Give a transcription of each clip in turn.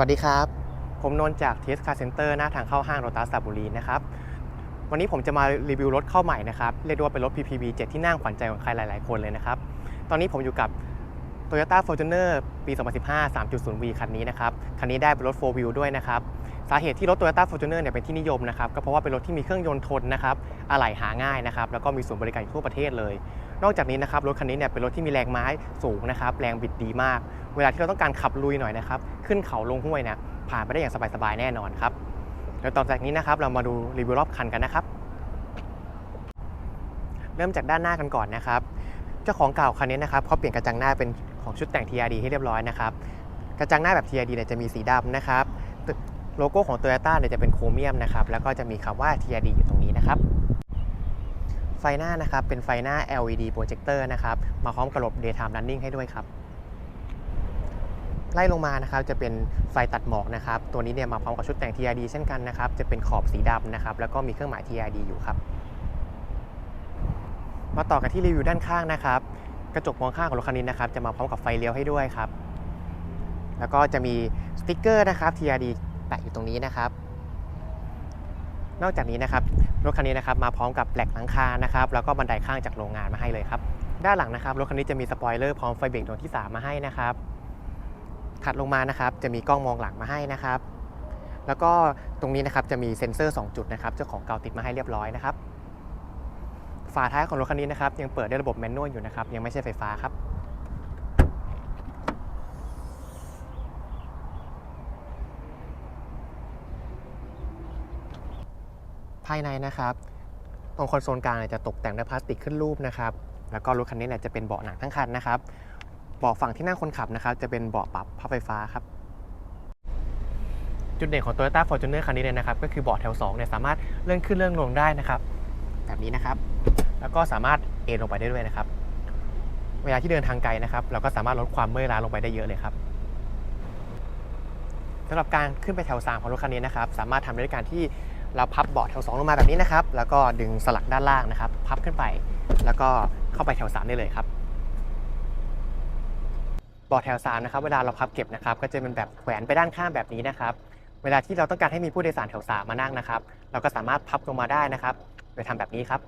วัสดีครับ ผมนนท์จาก TS Car Center หน้าทางเข้าห้างโรตัสสระบุรีนะครับ วันนี้ผมจะมารีวิวรถเข้าใหม่นะครับเรียกได้ว่าเป็นรถ PPV 7 ที่นั่งขวัญใจของใครหลาย ๆ คนเลยนะครับ ตอนนี้ผมอยู่กับ Toyota Fortuner ปี 2015 3.0V คันนี้นะครับ คันนี้ได้เป็นรถ 4 wheel ด้วยนะครับ สาเหตุที่รถ Toyota Fortuner เนี่ยเป็นที่นิยมนะครับ ก็เพราะว่าเป็นรถที่มีเครื่องยนต์ทนนะครับ อะไหล่หาง่ายนะครับ แล้วก็มีศูนย์บริการทั่วประเทศเลย นอกจากนี้นะครับ รถคันนี้เนี่ยเป็นรถที่มีแรงม้าสูงนะครับ แรงบิดดีมาก เวลาที่เราต้องการขับลุยหน่อยนะครับ ขึ้นเขาลงห้วยเนี่ยผ่านไปได้อย่างสบายๆแน่นอนครับเดี๋ยวต่อจากนี้นะครับเรามาดูรีวิวรอบคันกันนะครับ เริ่มจากด้านหน้ากันก่อนนะครับ เจ้าของเก่าคันนี้นะครับเขาเปลี่ยนกระจังหน้าเป็นของชุดแต่ง TRD ให้เรียบร้อยนะครับกระจังหน้าแบบ TRD เนี่ยจะมีสีดำนะครับตึโลโก้ของ Toyota เนี่ยจะเป็นโครเมียมนะครับแล้วก็จะมีคำว่า TRD อยู่ตรงนี้นะครับไฟหน้านะครับเป็นไฟหน้า LED projector นะครับมาพร้อมกับระบบ daytime running ให้ด้วยครับ ไล่ลงมานะครับจะเป็นไฟตัดหมอกนะครับตัวนี้เนี่ยมาพร้อมกับชุดแต่ง TRD เช่นกันนะครับจะเป็นขอบสีดำนะครับแล้วก็มีเครื่องหมาย TRD อยู่ครับ มาต่อกันที่รีวิวด้านข้างนะครับกระจกมองข้างของรถคันนี้นะครับจะมาพร้อมกับไฟเลี้ยวให้ด้วยครับ แล้วก็จะมีสติ๊กเกอร์นะครับ TRD แปะอยู่ตรงนี้นะครับนอกจากนี้นะครับรถคันนี้นะครับมาพร้อมกับแหลกหลังคานะครับแล้วก็บันไดข้างจากโรงงานมาให้เลยครับ ด้านหลังนะครับรถคันนี้จะมีสปอยเลอร์พร้อมไฟเบรกดวงที่ 3 มาให้นะครับ ถัดลงมานะครับ จะมีกล้องมองหลังมาให้นะครับ แล้วก็ตรงนี้นะครับจะมีเซ็นเซอร์ 2 จุดนะครับ เจ้าของเก่าติดมาให้เรียบร้อยนะครับ ฝาท้ายของรถคันนี้นะครับ ยังเปิดด้วยระบบแมนนวลอยู่นะครับ ยังไม่ใช่ไฟฟ้าครับภายในนะครับ ตรงคอนโซลกลางจะตกแต่งด้วยพลาสติกขึ้นรูปนะครับ แล้วก็รถคันนี้เนี่ยจะเป็นเบาะหนังทั้งคันนะครับ เบาะฝั่งที่นั่งคนขับนะครับจะเป็นเบาะปรับพับไฟฟ้าครับจุดเด่นของ Toyota Fortuner คันนี้เลยนะครับก็คือเบาะแถว2เนี่ยสามารถเลื่อนขึ้นเลื่อนลงได้นะครับแบบนี้นะครับ แล้วก็สามารถเอนลงไปได้ด้วยนะครับ เวลาที่เดินทางไกลนะครับ เราก็สามารถลดความเมื่อยล้าลงไปได้เยอะเลยครับสำหรับการขึ้นไปแถว 3 ของรถคันนี้นะครับสามารถทำได้ด้วยการที่เราพับเบาะแถว 2 ลงมาแบบนี้นะครับ แล้วก็ดึงสลักด้านล่างนะครับ พับขึ้นไป แล้วก็เข้าไปแถว 3 ได้เลยครับ เบาะแถว3นะครับเวลาเราพับเก็บนะครับก็จะเป็นแบบแขวนไปด้านข้างแบบนี้นะครับ เวลาที่เราต้องการให้มีผู้โดยสารแถว3มานั่งนะครับ เราก็สามารถพับลงมาได้นะครับ โดยทำแบบนี้ครับ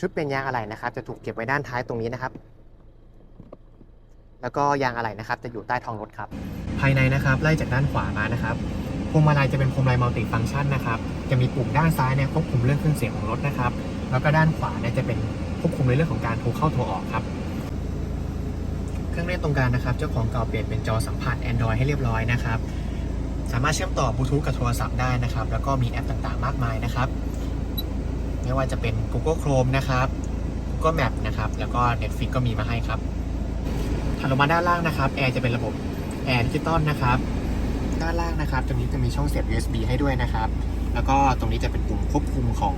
ชุดเป็นยางอะไหล่นะครับ จะถูกเก็บไว้ด้านท้ายตรงนี้นะครับ แล้วก็ยางอะไหล่นะครับ จะอยู่ใต้ท้องรถครับ ภายในนะครับไล่จากด้านขวามานะครับ พวงมาลัยจะเป็นพวงมาลัยมัลติฟังก์ชันนะครับจะมีปุ่มด้านซ้ายเนี่ยควบคุมเรื่องเครื่องเสียงของรถนะครับ แล้วก็ด้านขวาเนี่ยจะเป็นควบคุมในเรื่องของการโทรเข้าโทรออกครับเครื่องเล่นตรงกลางนะครับ เจ้าของเก่าเปลี่ยนเป็นจอสัมผัส Android ให้เรียบร้อยนะครับสามารถเชื่อมต่อบลูทูธกับโทรศัพท์ได้นะครับ แล้วก็มีแอปต่างๆ มากมายนะครับไม่ว่าจะเป็น Google Chrome นะครับ Google Map นะครับ แล้วก็ Netflix ก็มีมาให้ครับถัดลงมาด้านล่างนะครับแอร์จะเป็นระบบแอร์ดิจิตอลนะครับ ด้านล่างนะครับ ตรงนี้จะมีช่องเสียบ USB ให้ด้วยนะครับ แล้วก็ตรงนี้จะเป็นปุ่มควบคุมของ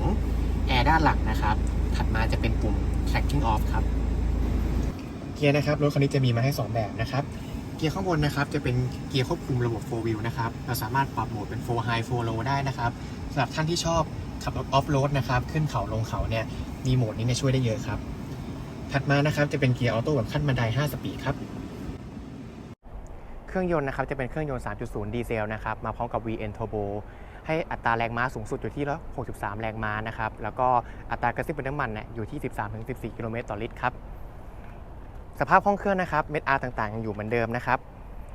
แอร์ด้านหลังนะครับ ถัดมาจะเป็นปุ่ม tracking off ครับ เกียร์นะครับ รถคันนี้จะมีมาให้ 2 แบบนะครับ เกียร์ข้างบนนะครับ จะเป็นเกียร์ควบคุมระบบ 4 wheel นะครับ เราสามารถปรับโหมดเป็น 4 high 4 low ได้นะครับสำหรับท่านที่ชอบขับรถ off road นะครับ ขึ้นเขาลงเขาเนี่ย มีโหมดนี้เนี่ยช่วยได้เยอะครับ ถัดมานะครับ จะเป็นเกียร์ออโต้แบบขั้นบันได 5 สปีดครับ เครื่องยนต์นะครับจะเป็นเครื่องยนต์ 3.0 ดีเซลนะครับมาพร้อมกับ VN Turbo ให้อัตราแรงม้าสูงสุดอยู่ที่ 163 แรงม้านะครับแล้วก็อัตรากระซิบเป็นน้ำมันเนี่ยอยู่ที่ 13-14 กิโลเมตรต่อลิตรครับสภาพห้องเครื่องนะครับเม็ดอาร์ต่างๆยังอยู่เหมือนเดิมนะครับ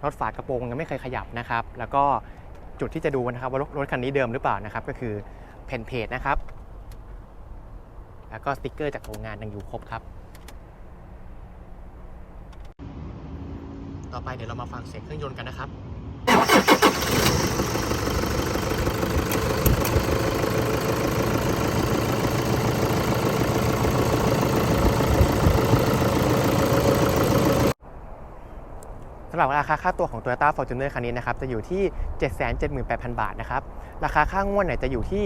รถฝากระโปรงยังไม่เคยขยับนะครับแล้วก็จุดที่จะดูนะครับว่ารถรถคันนี้เดิมหรือเปล่านะครับก็คือแผ่นเพจนะครับแล้วก็สติกเกอร์จากโรงงานยังอยู่ครบครับ ต่อไปเดี๋ยวเรามาฟังเสียงเครื่องยนต์กันนะครับสำหรับราคาค่าตัวของ Toyota Fortuner คันนี้นะครับจะอยู่ที่ 778,000 บาทนะครับราคาค่างวดเนี่ยจะอยู่ที่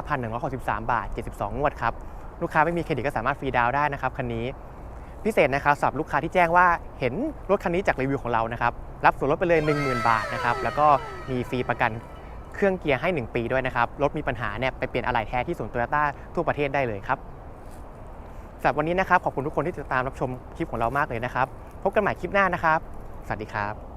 15,163 บาท 72 งวดครับลูกค้าไม่มีเครดิตก็สามารถฟรีดาวน์ได้นะครับคันนี้ พิเศษนะครับสำหรับลูกค้าที่แจ้งว่าเห็นรถคันนี้จากรีวิวของเรานะครับรับส่วนลดไปเลย 10,000 บาทนะครับแล้วก็มีฟรีประกันเครื่องเกียร์ให้ 1 ปีด้วยนะครับรถมีปัญหาเนี่ยไปเปลี่ยนอะไหล่แท้ที่ศูนย์โตโยต้าทั่วประเทศได้เลยครับสำหรับวันนี้นะครับขอบคุณทุกคนที่ติดตามรับชมคลิปของเรามากเลยนะครับ พบกันใหม่คลิปหน้านะครับ สวัสดีครับ